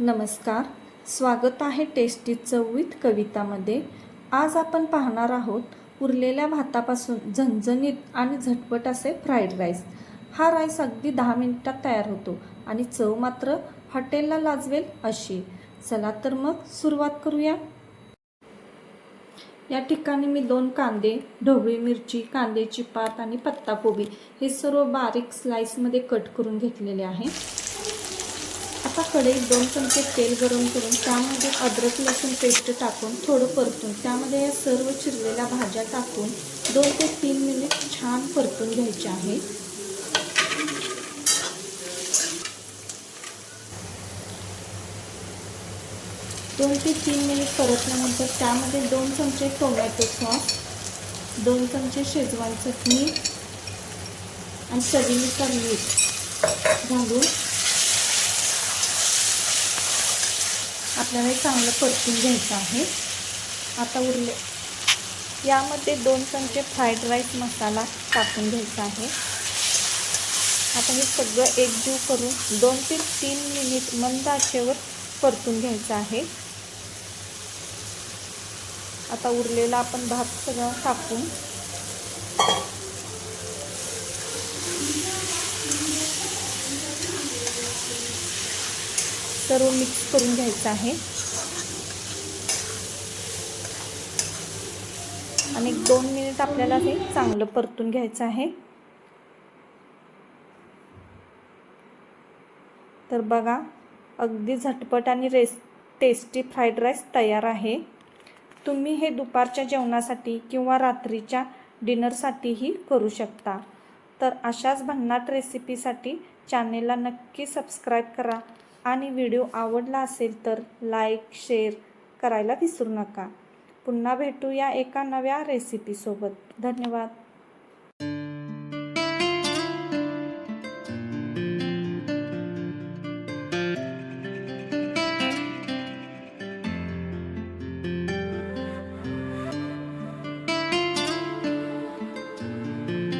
नमस्कार. स्वागत आहे टेस्टी चववीत कवितामध्ये. आज आपण पाहणार आहोत उरलेल्या भातापासून झणझणीत आणि झटपट असे फ्राईड राईस. हा राईस अगदी दहा मिनिटात तयार होतो आणि चव मात्र हॉटेलला लाजवेल अशी. चला तर मग सुरुवात करूया. या ठिकाणी मी दोन कांदे ढोबळी मिरची कांद्याची पात आणि पत्ताकोबी हे सर्व बारीक स्लाईसमध्ये कट करून घेतलेले आहे. आता कढईत दोन चमचे तेल गरम करून त्यामध्ये अद्रक लसूण पेस्ट टाकून थोडं परतून त्यामध्ये या सर्व चिरलेल्या भाज्या टाकून दोन ते तीन मिनिट छान परतून घ्यायचे आहे. दोन ते तीन मिनिट परतल्यानंतर त्यामध्ये दोन चमचे टोमॅटो सॉस दोन चमचे शेजवान चटणी आणि चवीनुसार मीठ घालून आपल्याला हे चांगलं परतून घ्यायचं आहे. आता उरले. यामध्ये दोन चमचे फ्राईड राईस मसाला टाकून घ्यायचा आहे. आता हे सगळं एकजीव करून दोन ते तीन मिनिट मंद आचेवर परतून घ्यायचं आहे. आता उरलेला आपण भात सगळं टाकून सर्व मिक्स करून घ्यायचं आहे. आणि एक दोन मिनिट आपल्याला हे चांगलं परतून घ्यायचं आहे. तर बघा अगदी झटपट आणि रेस टेस्टी फ्राईड राईस तयार आहे. तुम्ही हे दुपारच्या जेवणासाठी किंवा रात्रीच्या डिनरसाठीही करू शकता. तर अशाच भन्नाट रेसिपीसाठी चॅनेलला नक्की सबस्क्राईब करा. आणि व्हिडिओ आवडला असेल तर लाईक शेअर करायला विसरू नका. पुन्हा भेटूया एका नव्या रेसिपीसोबत. धन्यवाद.